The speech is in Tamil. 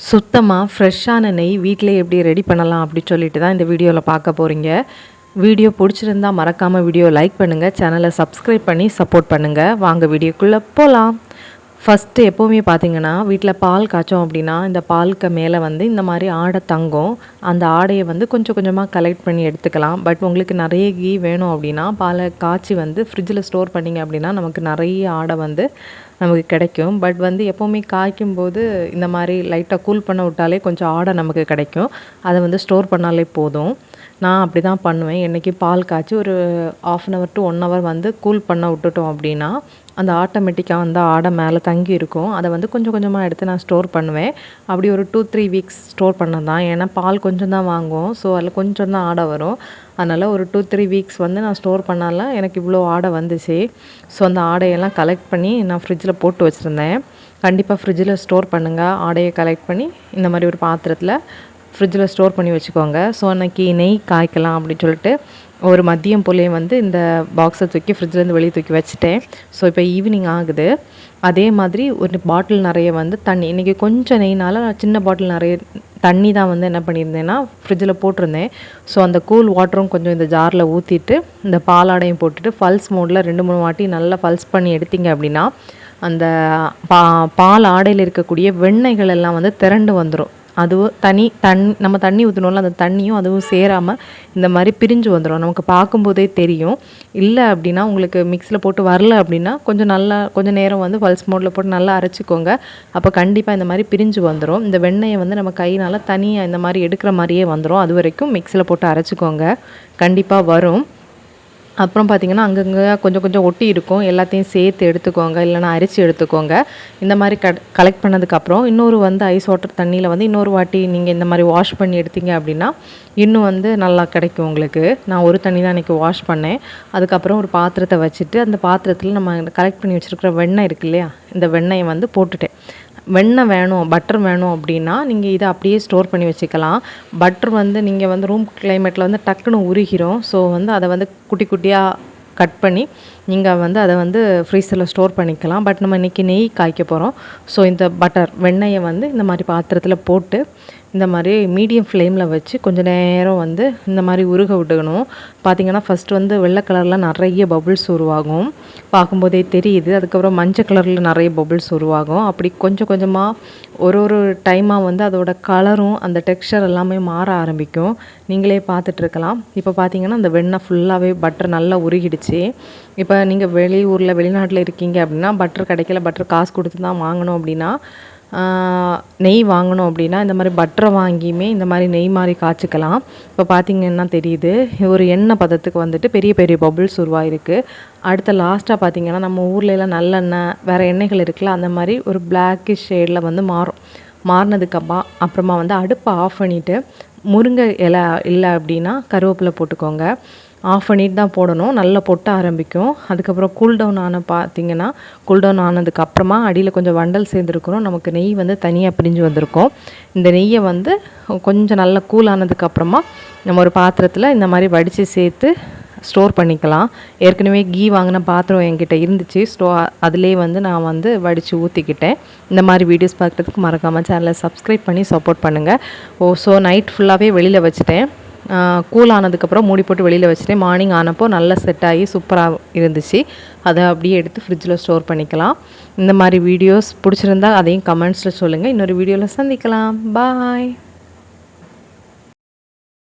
சுத்தமாக ஃப்ரெஷ்ஷான நெய் வீட்டிலே எப்படி ரெடி பண்ணலாம் அப்படி சொல்லிட்டு தான் இந்த வீடியோவில் பார்க்க போகிறீங்க வீடியோ பிடிச்சிருந்தா மறக்காமல் வீடியோ லைக் பண்ணுங்கள் சேனலை சப்ஸ்கிரைப் பண்ணி சப்போர்ட் பண்ணுங்கள் வாங்க வீடியோக்குள்ளே போகலாம் ஃபஸ்ட்டு எப்போவுமே பார்த்தீங்கன்னா வீட்டில் பால் காய்ச்சோம் அப்படின்னா இந்த பாலுக்கு மேலே வந்து இந்த மாதிரி ஆடை தங்கும். அந்த ஆடையை வந்து கொஞ்சம் கொஞ்சமாக கலெக்ட் பண்ணி எடுத்துக்கலாம். பட் உங்களுக்கு நிறைய கீ வேணும் அப்படின்னா பாலை காய்ச்சி வந்து ஃப்ரிட்ஜில் ஸ்டோர் பண்ணிங்க அப்படின்னா நமக்கு நிறைய ஆடை வந்து நமக்கு கிடைக்கும். பட் வந்து எப்போவுமே காய்க்கும் போது இந்த மாதிரி லைட்டாக கூல் பண்ண விட்டாலே கொஞ்சம் ஆடை நமக்கு கிடைக்கும். அதை வந்து ஸ்டோர் பண்ணாலே போதும். நான் அப்படி தான் பண்ணுவேன். என்றைக்கு பால் காய்ச்சி ஒரு half an hour to one hour வந்து கூல் பண்ண விட்டுட்டோம் அப்படின்னா அந்த ஆட்டோமேட்டிக்காக வந்து ஆடை மேலே தங்கி இருக்கும். அதை வந்து கொஞ்சம் கொஞ்சமாக எடுத்து நான் ஸ்டோர் பண்ணுவேன். அப்படி ஒரு டூ த்ரீ வீக்ஸ் ஸ்டோர் பண்ண தான். ஏன்னா பால் கொஞ்சம் தான் வாங்குவோம். ஸோ அதில் கொஞ்சம் தான் ஆடை வரும். அதனால் ஒரு டூ த்ரீ வீக்ஸ் வந்து நான் ஸ்டோர் பண்ணால எனக்கு இவ்வளோ ஆடை வந்துச்சு. ஸோ அந்த ஆடையெல்லாம் கலெக்ட் பண்ணி நான் ஃப்ரிட்ஜில் போட்டு வச்சுருந்தேன். கண்டிப்பாக ஃப்ரிட்ஜில் ஸ்டோர் பண்ணுங்கள் ஆடையை கலெக்ட் பண்ணி இந்த மாதிரி ஒரு பாத்திரத்தில் ஃப்ரிட்ஜில் ஸ்டோர் பண்ணி வச்சுக்கோங்க. ஸோ அன்றைக்கி நெய் காய்க்கலாம் அப்படின்னு சொல்லிட்டு ஒரு மதியம் போலேயும் வந்து இந்த பாக்ஸை தூக்கி ஃப்ரிட்ஜ்லேருந்து வெளியே தூக்கி வச்சுட்டேன். ஸோ இப்போ ஈவினிங் ஆகுது. அதே மாதிரி ஒரு பாட்டில் நிறைய வந்து தண்ணி இன்றைக்கி கொஞ்சம் நெய்னால நான் சின்ன பாட்டில் நிறைய தண்ணி தான் வந்து என்ன பண்ணியிருந்தேன்னா ஃப்ரிட்ஜில் போட்டிருந்தேன். ஸோ அந்த கூல் வாட்டரும் கொஞ்சம் இந்த ஜாரில் ஊற்றிட்டு இந்த பாலாடையும் போட்டுட்டு ஃபல்ஸ் மோடில் ரெண்டு மூணு வாட்டி நல்லா ஃபல்ஸ் பண்ணி எடுத்தீங்க அப்படின்னா அந்த பா பால் ஆடையில் இருக்கக்கூடிய வெண்ணெய்கள் எல்லாம் வந்து திரண்டு வந்துடும் அதுவும் தனி தண் நம்ம தண்ணி ஊற்றணும்ல அந்த தண்ணியும் அதுவும் சேராமல் இந்த மாதிரி பிரிஞ்சு வந்துடும் நமக்கு பார்க்கும்போதே தெரியும். இல்லை அப்படின்னா உங்களுக்கு மிக்ஸியில் போட்டு வரல அப்படின்னா கொஞ்சம் நல்லா கொஞ்சம் நேரம் வந்து பல்ஸ் மோட்டில் போட்டு நல்லா அரைச்சிக்கோங்க. அப்போ கண்டிப்பாக இந்த மாதிரி பிரிஞ்சு வந்துடும் இந்த வெண்ணெயை வந்து நம்ம கையினால் தனியாக இந்த மாதிரி எடுக்கிற மாதிரியே வந்துடும் அது வரைக்கும் மிக்ஸியில் போட்டு அரைச்சிக்கோங்க. கண்டிப்பாக வரும். அப்புறம் பார்த்திங்கன்னா அங்கங்கே கொஞ்சம் கொஞ்சம் ஒட்டி இருக்கும். எல்லாத்தையும் சேர்த்து எடுத்துக்கோங்க. இல்லைனா அரிசி எடுத்துக்கோங்க. இந்த மாதிரி க கலெக்ட் பண்ணதுக்கப்புறம் இன்னொரு வந்து ஐஸ் வாட்டர் தண்ணியில் வந்து இன்னொரு வாட்டி நீங்கள் இந்த மாதிரி வாஷ் பண்ணி எடுத்தீங்க அப்படின்னா இன்னும் வந்து நல்லா கிடைக்கும் உங்களுக்கு. நான் ஒரு தண்ணி தான் இன்றைக்கி வாஷ் பண்ணேன். அதுக்கப்புறம் ஒரு பாத்திரத்தை வச்சுட்டு அந்த பாத்திரத்தில் நம்ம கலெக்ட் பண்ணி வச்சுருக்கிற வெண்ணெய் இருக்கு இல்லையா? இந்த வெண்ணெயை வந்து போட்டுட்டேன். வெண்ணெய் வேணும் பட்டர் வேணும் அப்படின்னா நீங்கள் இதை அப்படியே ஸ்டோர் பண்ணி வச்சுக்கலாம். பட்டர் வந்து நீங்கள் வந்து ரூம் கிளைமேட்டில் வந்து டக்குன்னு உருகிறோம் ஸோ வந்து அதை வந்து குட்டி குட்டியாக கட் பண்ணி நீங்கள் வந்து அதை வந்து ஃப்ரீசரில் ஸ்டோர் பண்ணிக்கலாம். பட் நம்ம இன்றைக்கி நெய் காய்க்க போகிறோம் ஸோ இந்த பட்டர் வெண்ணெயை வந்து இந்த மாதிரி பாத்திரத்தில் போட்டு இந்த மாதிரி மீடியம் ஃப்ளேமில் வச்சு கொஞ்சம் நேரம் வந்து இந்த மாதிரி உருக விட்டுக்கணும். பார்த்திங்கன்னா ஃபஸ்ட்டு வந்து வெள்ளை கலரில் நிறைய பபுள்ஸ் உருவாகும். பார்க்கும்போதே தெரியுது. அதுக்கப்புறம் மஞ்சள் கலரில் நிறைய பபுள்ஸ் உருவாகும். அப்படி கொஞ்சம் கொஞ்சமாக ஒரு ஒரு டைமாக வந்து அதோட கலரும் அந்த டெக்ஸ்சர் எல்லாமே மாற ஆரம்பிக்கும். நீங்களே பார்த்துட்ருக்கலாம் இப்போ பார்த்தீங்கன்னா அந்த வெண்ணெய் ஃபுல்லாகவே பட்டர் நல்லா உருகிடுச்சு. இப்போ நீங்கள் வெளியூரில் வெளிநாட்டில் இருக்கீங்க அப்படின்னா பட்டர் கிடைக்கல பட்டர் காசு கொடுத்து தான் வாங்கணும் அப்படின்னா நெய் வாங்கணும் அப்படின்னா இந்த மாதிரி பட்டரை வாங்கியுமே இந்த மாதிரி நெய் மாதிரி காய்ச்சிக்கலாம். இப்போ பார்த்திங்கன்னா தெரியுது ஒரு எண்ணெய் பதத்துக்கு வந்துட்டு பெரிய பெரிய பபுள்ஸ் உருவாயிருக்கு. அடுத்த லாஸ்ட்டாக பார்த்திங்கன்னா நம்ம ஊர்லலாம் நல்லெண்ணெய் வேறு எண்ணெய்கள் இருக்குல்ல அந்த மாதிரி ஒரு பிளாக்கிஷ் ஷேடில் வந்து மாறும். மாறினதுக்கப்புறம் அப்புறமா வந்து அடுப்பை ஆஃப் பண்ணிவிட்டு முருங்கை இலை இல்லை அப்படின்னா கருவேப்பிலை போட்டுக்கோங்க. ஆஃப் பண்ணிட்டு தான் போடணும். நல்லா பொட்ட ஆரம்பிக்கும். அதுக்கப்புறம் கூல் டவுன் ஆன பார்த்தீங்கன்னா கூல்டவுன் ஆனதுக்கு அப்புறமா அடியில் கொஞ்சம் வண்டல் சேர்ந்துருக்கணும். நமக்கு நெய் வந்து தனியாக பிரிஞ்சு வந்திருக்கும். இந்த நெய்யை வந்து கொஞ்சம் நல்லா கூல் ஆனதுக்கப்புறமா நம்ம ஒரு பாத்திரத்தில் இந்த மாதிரி வடித்து சேர்த்து ஸ்டோர் பண்ணிக்கலாம். ஏற்கனவே கீ வாங்கின பாத்திரம் என்கிட்ட இருந்துச்சு. ஸ்டோ அதிலே வந்து நான் வந்து வடித்து ஊற்றிக்கிட்டேன் இந்த மாதிரி வீடியோஸ் பார்க்குறதுக்கு மறக்காமல் சேனலை சப்ஸ்கிரைப் பண்ணி சப்போர்ட் பண்ணுங்கள் ஓ ஸோ நைட் ஃபுல்லாகவே வெளியில் வச்சுட்டேன். கூல் ஆனதுக்கப்புறம் மூடி போட்டு வெளியில் வச்சுட்டேன். மார்னிங் ஆனப்போ நல்லா செட் ஆகி சூப்பராக இருந்துச்சு. அதை அப்படியே எடுத்து ஃப்ரிட்ஜில் ஸ்டோர் பண்ணிக்கலாம். இந்த மாதிரி வீடியோஸ் பிடிச்சிருந்தா அதையும் கமெண்ட்ஸில் சொல்லுங்கள் இன்னொரு வீடியோவில் சந்திக்கலாம். பாய்